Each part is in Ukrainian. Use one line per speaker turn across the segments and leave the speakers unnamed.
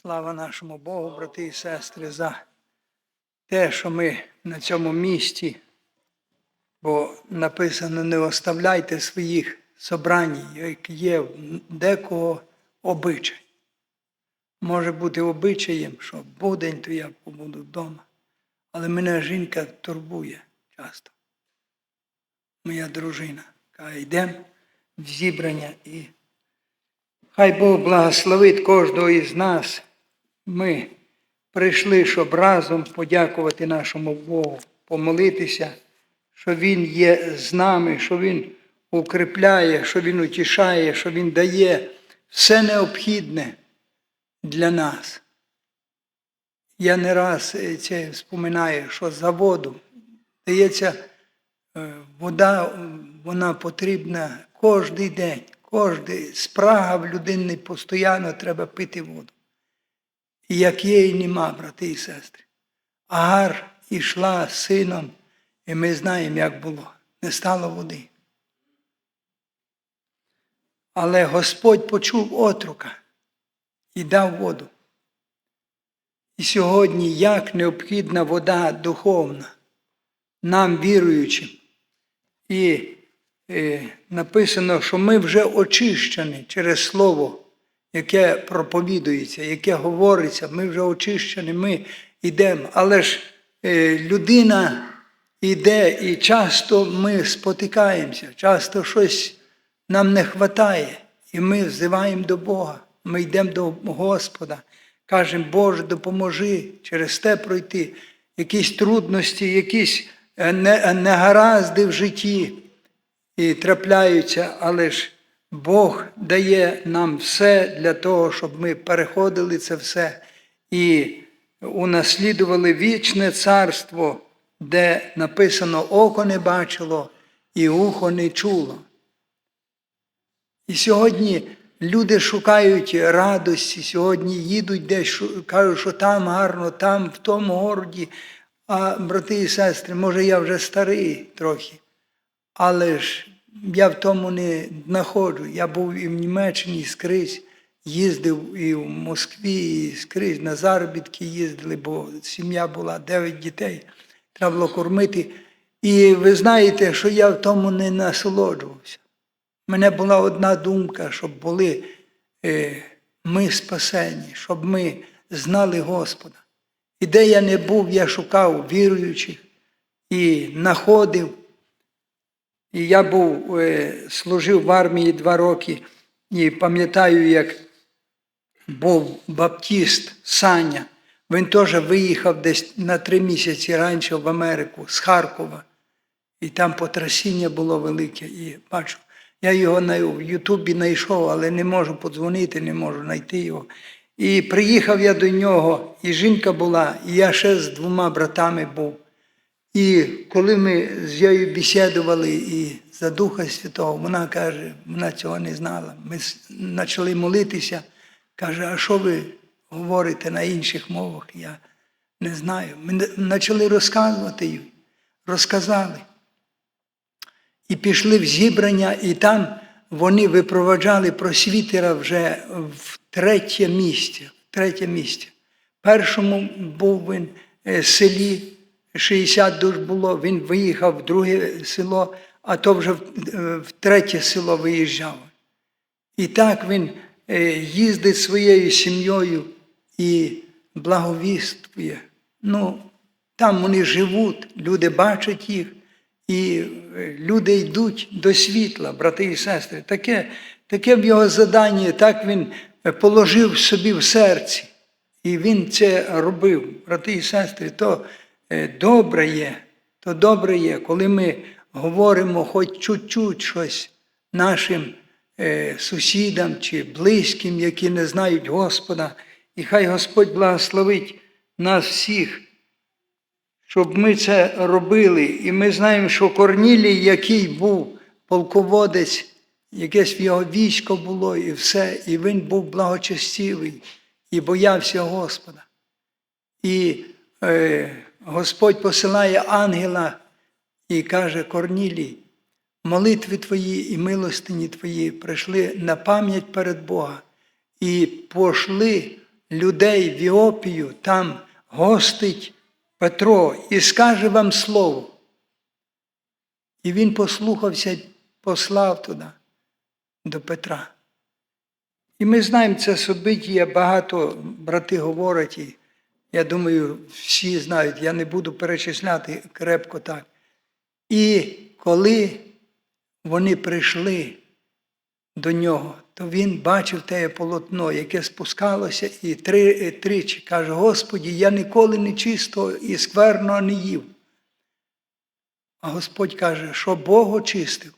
Слава нашому Богу, брати і сестри, за те, що ми на цьому місці, бо написано, не оставляйте своїх собрань, як є декого обичай. Може бути обичаєм, що будень, то я побуду вдома. Але мене жінка турбує часто. Моя дружина. Каже, йдемо в зібрання і Хай Бог благословить кожного із нас. Ми прийшли, щоб разом подякувати нашому Богу, помолитися, що Він є з нами, що Він укріпляє, що Він утішає, що Він дає все необхідне для нас. Я не раз е, це вспоминаю, що за воду дається е, вода, вона потрібна кожен день. Кожний спрага в людини постійно треба пити воду. І як є, і нема, брати і сестри. Агар ішла з сином, і ми знаємо, як було. Не стало води. Але Господь почув отрука і дав воду. І сьогодні як необхідна вода духовна нам віруючим. І написано, що ми вже очищені через Слово, яке проповідується, яке говориться, ми вже очищені, ми йдемо. Але ж е, людина йде, і часто ми спотикаємося, часто щось нам не вистачає, і ми взиваємо до Бога. Ми йдемо до Господа, кажемо, Боже, допоможи через те пройти, якісь трудності, якісь е, не- негаразди в житті і трапляються, але ж Бог дає нам все для того, щоб ми переходили це все і унаслідували вічне царство, де написано око не бачило і ухо не чуло. І сьогодні люди шукають радості, сьогодні їдуть десь, кажуть, що там гарно, там, в тому городі. А брати і сестри, може я вже старий трохи, але ж я в тому не знаходжу. Я був і в Німеччині і скрізь, їздив і в Москві, і скрізь на заробітки їздили, бо сім'я була дев'ять дітей, треба було кормити. І ви знаєте, що я в тому не насолоджувався. У мене була одна думка, щоб були е, ми спасені, щоб ми знали Господа. І де я не був, я шукав віруючих і знаходив. І я був, е, служив в армії два роки, і пам'ятаю, як був баптіст Саня. Він теж виїхав десь на три місяці раніше в Америку з Харкова. І там потрясіння було велике. І бачу, я його на, в Ютубі знайшов, але не можу подзвонити, не можу знайти його. І приїхав я до нього, і жінка була, і я ще з двома братами був. І коли ми з нею бесідували і за Духа Святого, вона каже, вона цього не знала. Ми почали молитися. Каже, а що ви говорите на інших мовах? Я не знаю. Ми почали розказувати їй. Розказали. І пішли в зібрання, і там вони випроваджали просвітера вже в третє місце. В третє місце. Першому був він е, селі, 60 душ було, він виїхав в друге село, а то вже в, е, третє село виїжджав. І так він е, їздить своєю сім'єю і благовіствує. Ну, там вони живуть, люди бачать їх, і е, люди йдуть до світла, брати і сестри. Таке, таке в його задання, так він положив собі в серці. І він це робив, брати і сестри, то добре є, то добре є, коли ми говоримо хоч чуть-чуть щось нашим е, сусідам чи близьким, які не знають Господа. І хай Господь благословить нас всіх, щоб ми це робили. І ми знаємо, що Корнілій, який був полководець, якесь в його військо було і все, і він був благочестивий і боявся Господа. І е, Господь посилає ангела і каже Корнілій, молитви твої і милостині твої прийшли на пам'ять перед Бога і пошли людей в Іопію, там гостить Петро і скаже вам слово. І він послухався, і послав туди, до Петра. І ми знаємо це собиття, багато брати говорять, я думаю, всі знають, я не буду перечисляти крепко так. І коли вони прийшли до нього, то він бачив те полотно, яке спускалося, і три, тричі каже: Господі, я ніколи не чисто і скверно не їв. А Господь каже, що Бог очистив,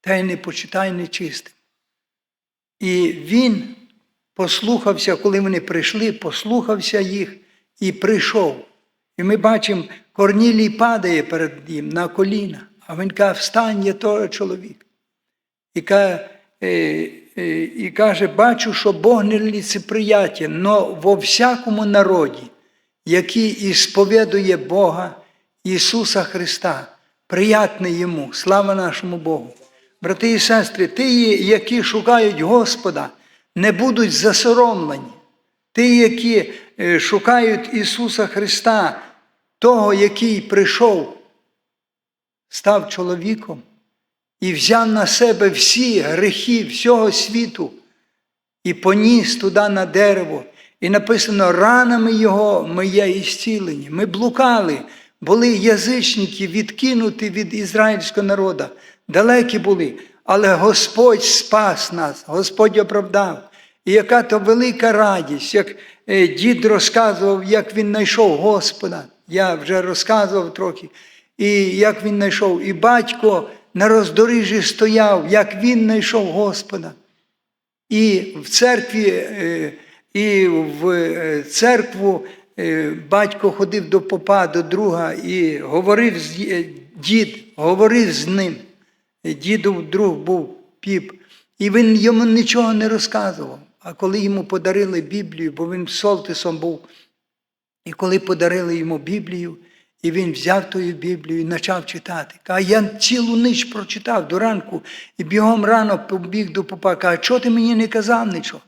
та й не почитай нечистим. І він послухався, коли вони прийшли, послухався їх і прийшов. І ми бачимо, Корнілій падає перед ним на коліна, а він каже, встань, є той чоловік. І каже, е, і каже, бачу, що Бог не ліцеприятен, но во всякому народі, який ісповідує Бога Ісуса Христа, приятний йому, слава нашому Богу. Брати і сестри, ті, які шукають Господа, не будуть засоромлені. Ті, які е, шукають Ісуса Христа, того, який прийшов, став чоловіком і взяв на себе всі грехи всього світу і поніс туди на дерево. І написано, ранами Його ми є ісцілені. Ми блукали, були язичники, відкинуті від ізраїльського народу, далекі були. Але Господь спас нас, Господь оправдав. І яка то велика радість, як е, дід розказував, як він знайшов Господа. Я вже розказував трохи. І як він знайшов, і батько на роздоріжжі стояв, як він знайшов Господа. І в церкві, е, і в е, церкву батько ходив до попа, до друга і говорив з дід, говорив з ним. Дідов друг був піп. І він йому нічого не розказував. А коли йому подарили Біблію, бо він Солтисом був, і коли подарили йому Біблію, і він взяв тою Біблію і почав читати. Каже, я цілу ніч прочитав до ранку і бігом рано побіг до попа. Каже, чого ти мені не казав нічого?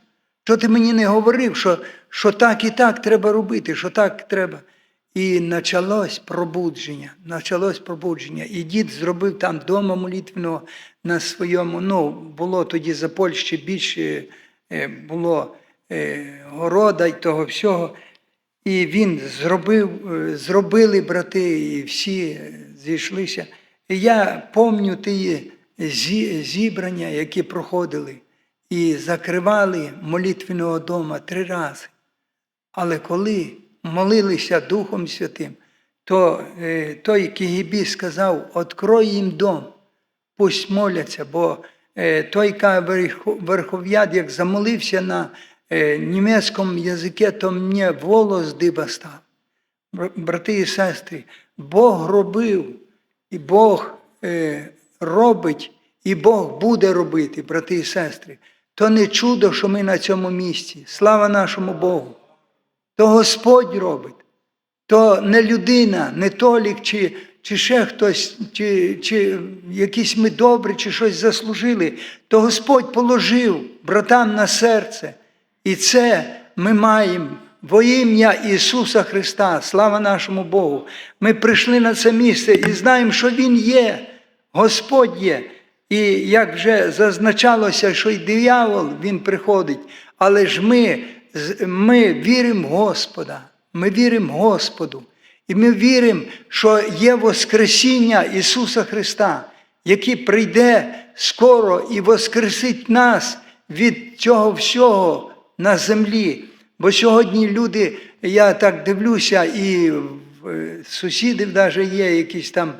Що ти мені не говорив, що, що так і так треба робити, що так треба. І почалось пробудження. Почалось пробудження. І дід зробив там дома молитвеного на своєму. Ну, було тоді за Польщі більше було е, города і того всього. І він зробив, е, зробили брати, і всі е, зійшлися. І я пам'ятаю ті зібрання, які проходили, і закривали молитвеного дома три рази. Але коли молилися Духом Святим, то е, той Кігібі сказав: «Открой їм дом, пусть моляться, бо е, той верхов'яд, як замолився на е, німецькому язикі, то мені волос диба став. Брати і сестри, Бог робив, і Бог е, робить, і Бог буде робити, брати і сестри. То не чудо, що ми на цьому місці. Слава нашому Богу. То Господь робить. То не людина, не Толік, чи, чи ще хтось, чи, чи якісь ми добрі, чи щось заслужили, то Господь положив братам на серце. І це ми маємо во ім'я Ісуса Христа, слава нашому Богу. Ми прийшли на це місце і знаємо, що Він є, Господь є. І як вже зазначалося, що й диявол він приходить, але ж ми, ми віримо в Господа, ми віримо Господу. І ми віримо, що є Воскресіння Ісуса Христа, який прийде скоро і воскресить нас від цього всього на землі. Бо сьогодні люди, я так дивлюся, і е, сусідів навіть є якісь там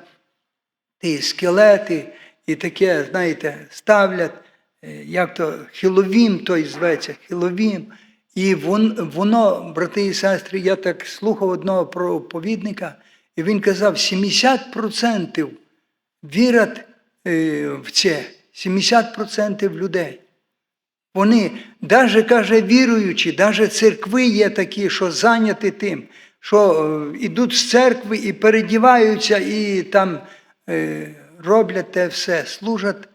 ті скелети, і таке, знаєте, ставлять, е, як то хіловім той зветься, хіловім. І воно, брати і сестри, я так слухав одного проповідника, і він казав, 70% вірять е, в це, 70% людей. Вони, навіть каже, віруючі, навіть церкви є такі, що зайняті тим, що е, йдуть з церкви і передіваються, і там е, роблять те все, служать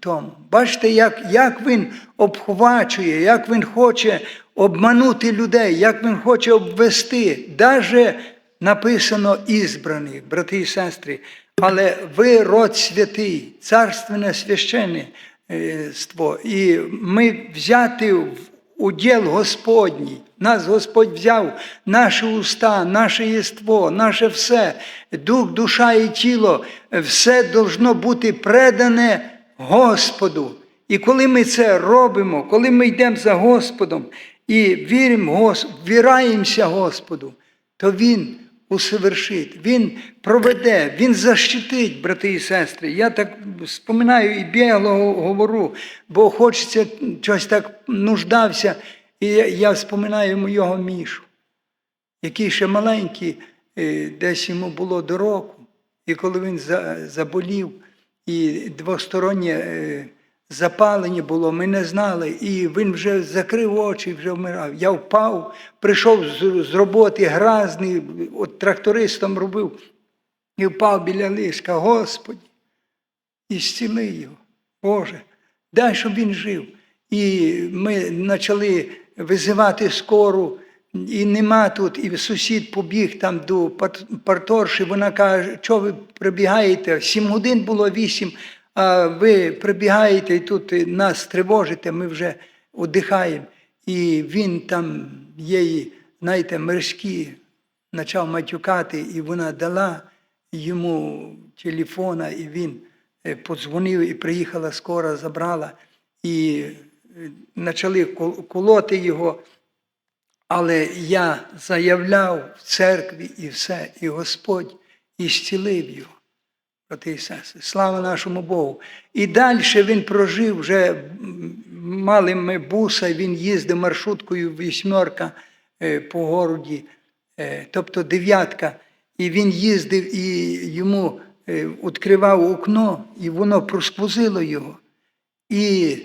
тому. Бачите, як, як він обхвачує, як він хоче обманути людей, як він хоче обвести. Даже написано ізбрані, брати і сестри. Але ви род святий, царственне священство, і ми взяти в уділ Господній. Нас Господь взяв, наші уста, наше єство, наше все, дух, душа і тіло, все должно бути предане Господу. І коли ми це робимо, коли ми йдемо за Господом і віримо, ввіраємося Господу, то Він усовершить, Він проведе, Він защитить, брати і сестри. Я так споминаю і бігло говорю, бо хочеться щось так нуждався. І я, я споминаю його Мішу, який ще маленький, е, десь йому було до року. І коли він заболів, і двостороннє е, запалення було, ми не знали. І він вже закрив очі, вже вмирав. Я впав, прийшов з, роботи гразний, от трактористом робив, і впав біля ліжка. Господі, і зціли його. Боже, дай, щоб він жив. І ми почали визивати скору, і нема тут, і сусід побіг там до пар- парторші, вона каже, що ви прибігаєте? Сім годин було вісім, а ви прибігаєте і тут нас тривожите, ми вже віддихаємо. І він там її, знаєте, мережкі почав матюкати, і вона дала йому телефона, і він е, подзвонив, і приїхала скоро, забрала, і е, почали кол- колоти його. Але я заявляв в церкві і все, і Господь іщілив його, брати і сестри. Слава нашому Богу. І далі він прожив, вже мали ми буса, він їздив маршруткою вісьмерка е, по городі, е, тобто дев'ятка. І він їздив і йому е, відкривав окно, і воно просквозило його. І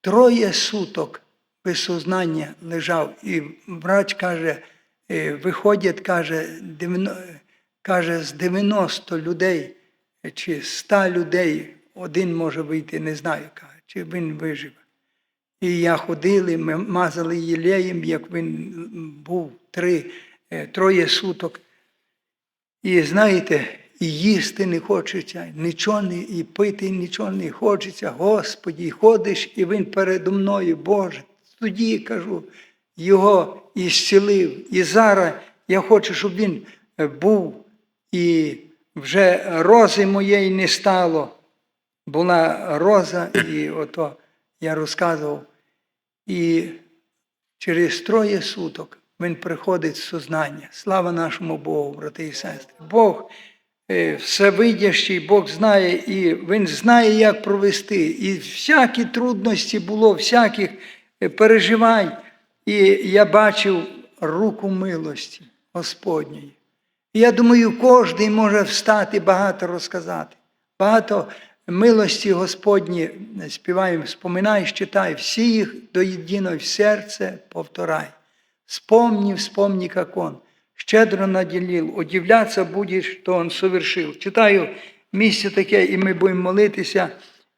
троє суток без сознання лежав. І врач каже, е, виходять, каже, каже, з 90 людей чи 100 людей один може вийти, не знаю, чи він виживе. І я ходили, ми мазали єлеєм, як він був три, е, троє суток. І знаєте, і їсти не хочеться, нічого не, і пити нічого не хочеться. Господі, і ходиш, і він передо мною, Боже. Тоді кажу, його і зцілив. І зараз я хочу, щоб він е, був, і вже рози моєї не стало. Була роза, і ото я розказував. І через троє суток він приходить в сознання. Слава нашому Богу, брати і сестри. Бог е, всевидящий, Бог знає, і Він знає, як провести. І всякі трудності було, всяких переживань. І я бачив руку милості Господньої. І я думаю, кожен може встати багато розказати. Багато милості Господні співаємо, споминай, читай, всі їх до єдиного в серце повторай. Спомни, вспомни, как он щедро наділив, удивляться будеш, що он совершив. Читаю місце таке, і ми будемо молитися,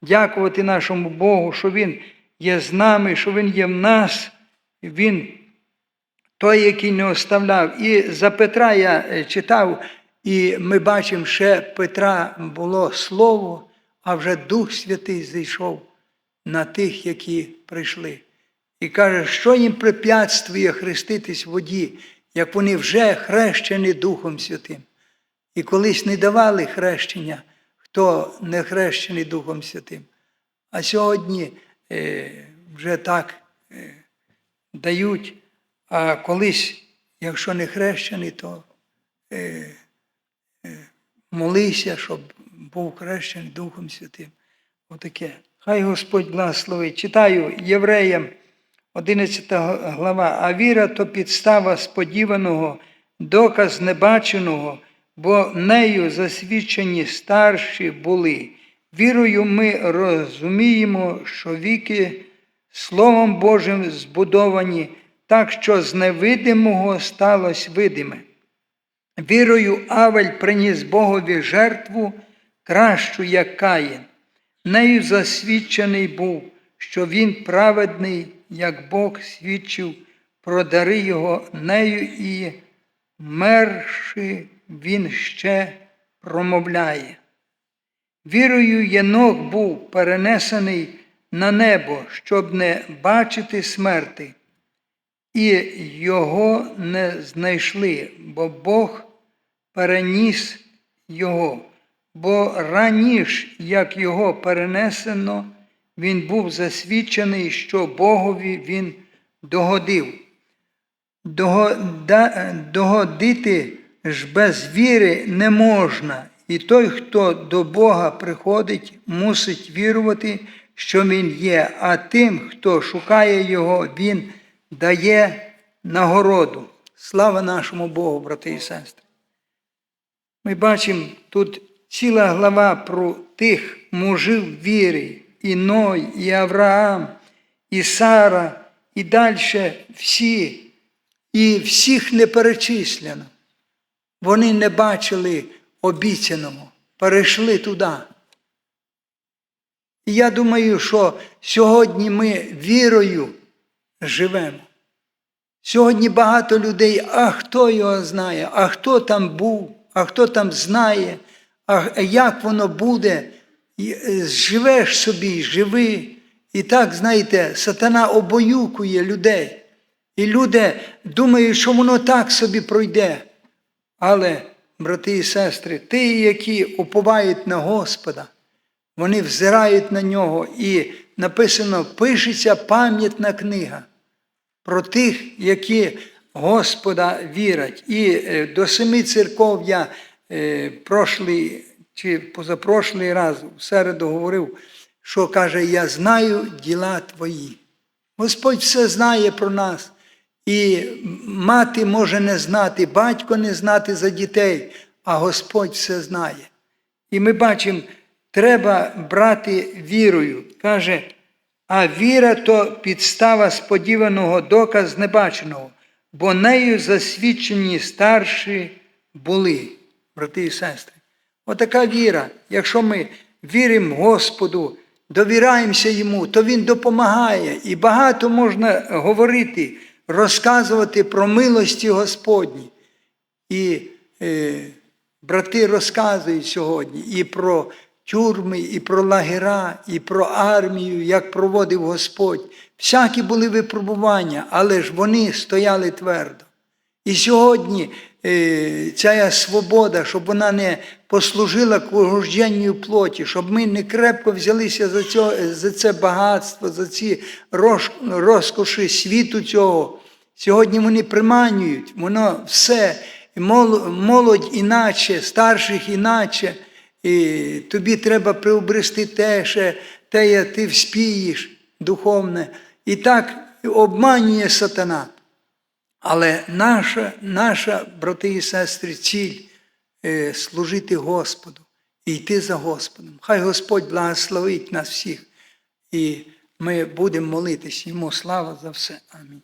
дякувати нашому Богу, що Він є з нами, що Він є в нас. Він той, який не оставляв. І за Петра я е, читав, і ми бачимо, ще Петра було слово, а вже Дух Святий зійшов на тих, які прийшли. І каже, що їм препятствує хреститись в воді, як вони вже хрещені Духом Святим. І колись не давали хрещення, хто не хрещений Духом Святим. А сьогодні вже так е, дають, а колись, якщо не хрещений, то е, е, молися, щоб був хрещений Духом Святим. Отаке. Хай Господь благословить. Читаю євреям 11 глава. А віра то підстава сподіваного, доказ небаченого, бо нею засвідчені старші були. Вірою ми розуміємо, що віки Словом Божим збудовані, так що з невидимого сталося видиме. Вірою Авель приніс Богові жертву кращу, як Каїн. нею засвідчений був, що він праведний, як Бог свідчив про дари його нею і мерши він ще промовляє. Вірою Єнох був перенесений на небо, щоб не бачити смерти, і його не знайшли, бо Бог переніс його. Бо раніше, як його перенесено, він був засвідчений, що Богові він догодив. Догодити ж без віри не можна, і той, хто до Бога приходить, мусить вірувати, що Він є, а тим, хто шукає Його, Він дає нагороду. Слава нашому Богу, брати і сестри! Ми бачимо тут ціла глава про тих мужів віри, і Ной, і Авраам, і Сара, і далі всі, і всіх не перечислено. Вони не бачили обіцяного, перейшли туди. І я думаю, що сьогодні ми вірою живемо. Сьогодні багато людей, а хто його знає, а хто там був, а хто там знає, а як воно буде. Е, Живеш собі, живи. І так, знаєте, сатана обоюкує людей. І люди думають, що воно так собі пройде. Але, брати і сестри, ті, які уповають на Господа, вони взирають на нього, і написано, пишеться пам'ятна книга про тих, які Господа вірять. І е, до семи церков я е, прошлий чи позапрошлий раз в середу говорив, що каже, я знаю діла твої. Господь все знає про нас. І мати може не знати, батько не знати за дітей, а Господь все знає. І ми бачимо, треба брати вірою. Каже, а віра то підстава сподіваного доказ небаченого, бо нею засвідчені старші були, брати і сестри. Отака віра, якщо ми віримо Господу, довіраємося Йому, то Він допомагає. І багато можна говорити, розказувати про милості Господні. І е, брати розказують сьогодні і про тюрми, і про лагера, і про армію, як проводив Господь. Всякі були випробування, але ж вони стояли твердо. І сьогодні е, ця свобода, щоб вона не послужила кожденню плоті, щоб ми не крепко взялися за, цього, за це багатство, за ці роз, розкоші світу цього. Сьогодні вони приманюють, воно все, молодь іначе, старших іначе. І тобі треба приобрести те, ще, те, ти вспієш духовне. І так обманює сатана. Але наша, наша, брати і сестри, ціль е, служити Господу і йти за Господом. Хай Господь благословить нас всіх, і ми будемо молитись. Йому слава за все. Амінь.